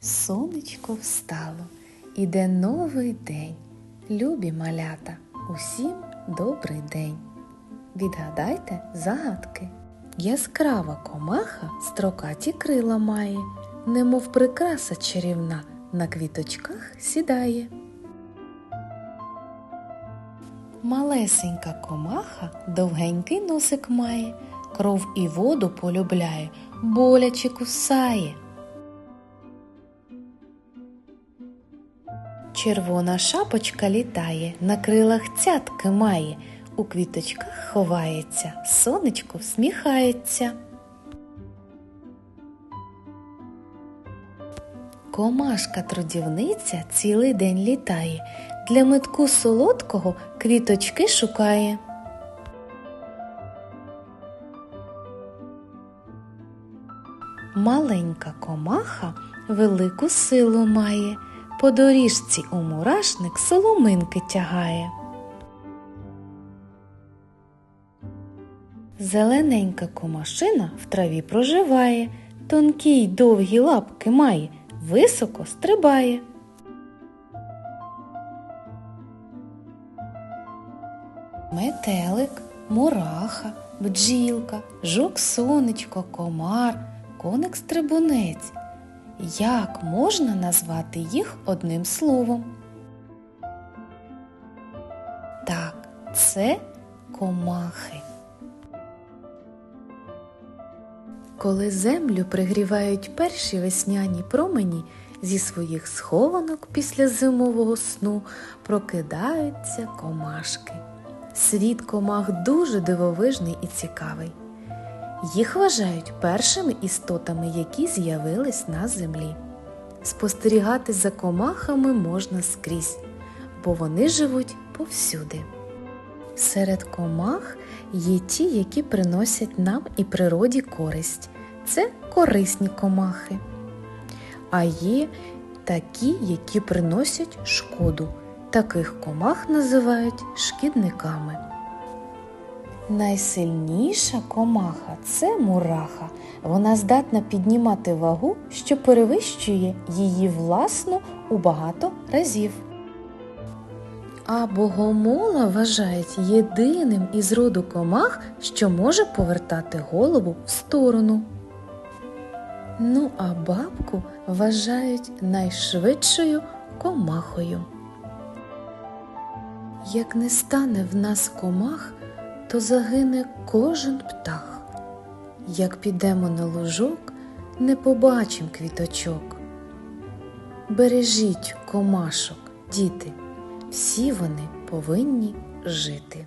Сонечко встало, іде новий день. Любі малята, усім добрий день. Відгадайте загадки. Яскрава комаха строкаті крила має, немов прикраса чарівна, на квіточках сідає. Малесенька комаха довгенький носик має, кров і воду полюбляє, боляче кусає. Червона шапочка літає, на крилах цятки має, у квіточках ховається, сонечко всміхається. Комашка трудівниця цілий день літає, для метку солодкого квіточки шукає. Маленька комаха велику силу має, по доріжці у мурашник соломинки тягає. Зелененька комашина в траві проживає, тонкі й довгі лапки має, високо стрибає. Метелик, мураха, бджілка, жук сонечко, комар, коник стрибунець. Як можна назвати їх одним словом? Так, це комахи. Коли землю пригрівають перші весняні промені, зі своїх схованок після зимового сну прокидаються комашки. Світ комах дуже дивовижний і цікавий. Їх вважають першими істотами, які з'явились на землі. Спостерігати за комахами можна скрізь, бо вони живуть повсюди. Серед комах є ті, які приносять нам і природі користь. Це корисні комахи. А є такі, які приносять шкоду. Таких комах називають шкідниками. Найсильніша комаха це мураха. Вона здатна піднімати вагу, що перевищує її власну у багато разів. А богомола вважають єдиним із роду комах, що може повертати голову в сторону. Ну а бабку вважають найшвидшою комахою. Як не стане в нас комах, то загине кожен птах. Як підемо на лужок, не побачим квіточок. Бережіть комашок, діти, всі вони повинні жити.